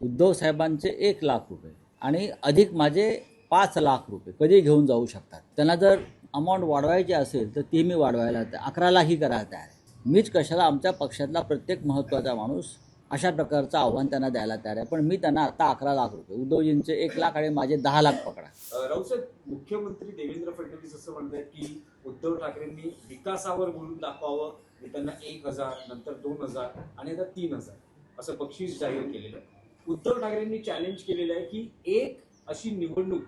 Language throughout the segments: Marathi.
उद्धव साहेबांचे एक लाख रुपये आणि अधिक माझे पाच लाख रुपये कधी घेऊन जाऊ शकतात? त्यांना जर अमाऊंट वाढवायची असेल तर ती मी वाढवायला तयार अकरा लाखही करायला तयार आहे. मीच कशाला आमच्या पक्षातला प्रत्येक महत्त्वाचा माणूस अशा प्रकारचं आव्हान त्यांना द्यायला तयार आहे. पण मी त्यांना आता अकरा लाख रुपये उद्धवजींचे एक लाख आणि माझे दहा लाख पकडा. राऊसाहेब मुख्यमंत्री देवेंद्र फडणवीस असं म्हणतात की उद्धव ठाकरेंनी विकासावर बोलून दाखवावं त्यांना एक हजार नंतर दोन हजार आणि आता तीन हजार असं बक्षीस जाहीर केलेलं आहे. उद्धव ठाकरेंनी चॅलेंज केलेलं आहे की एक अशी निवडणूक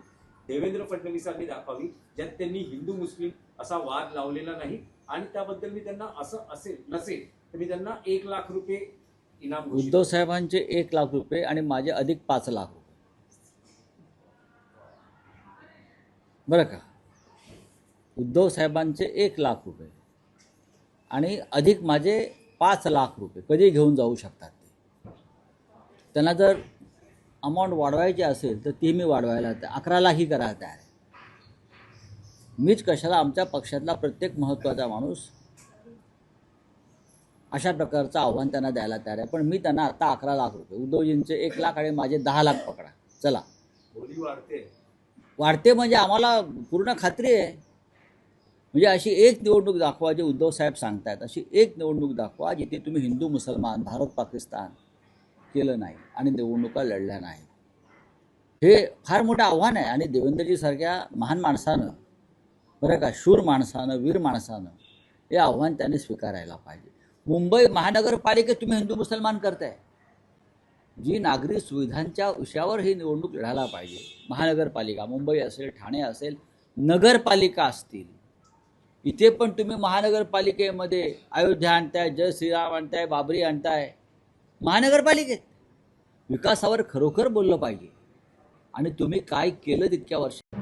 देवेंद्र फडणवीसांनी दाखवावी ज्यात त्यांनी हिंदू मुस्लिम असा वाद लावलेला नाही आणि त्याबद्दल मी त्यांना असं असेल नसेल तर मी त्यांना एक लाख रुपये इनाम उद्धव साहेबांचे एक लाख रुपये आणि माझे अधिक पाच लाख रुपये. बरं का? उद्धव साहेबांचे एक लाख रुपये आणि अधिक माझे पाच लाख रुपये. कधी घेऊन जाऊ शकतात? त्यांना जर अमाऊंट वाढवायची असेल तर ती मी वाढवायला तयार अकरा लाखही करायला तयार आहे. मीच कशाला आमच्या पक्षातला प्रत्येक महत्त्वाचा माणूस अशा प्रकारचं आव्हान त्यांना द्यायला तयार आहे. पण मी त्यांना आता अकरा लाख रुपये उद्धवजींचे एक लाख आणि माझे दहा लाख पकडा. चला. वाढते. वाढते म्हणजे आम्हाला पूर्ण खात्री आहे. म्हणजे अशी एक निवडणूक दाखवा जे उद्धव साहेब सांगतायत अशी एक निवडणूक दाखवा जिथे तुम्ही हिंदू मुसलमान भारत पाकिस्तान केलं नाही आणि निवडणुका लढल्या नाही हे फार मोठं आव्हान आहे आणि देवेंद्रजीसारख्या महान माणसानं बरं का शूर माणसानं वीर माणसानं हे आव्हान त्याने स्वीकारायला पाहिजे. मुंबई महानगरपालिकेत तुम्ही हिंदू मुसलमान करताय. जी नागरी सुविधांच्या विषयावर ही निवडणूक लढायला पाहिजे. महानगरपालिका मुंबई असेल ठाणे असेल नगरपालिका असतील. इथे पण तुम्ही महानगरपालिकेमध्ये अयोध्या आणताय जय श्रीराम आणताय बाबरी आणताय महानगरपालिकेत. विकासावर खरोखर बोललं पाहिजे. आणि तुम्ही काय केलं तितक्या वर्षात?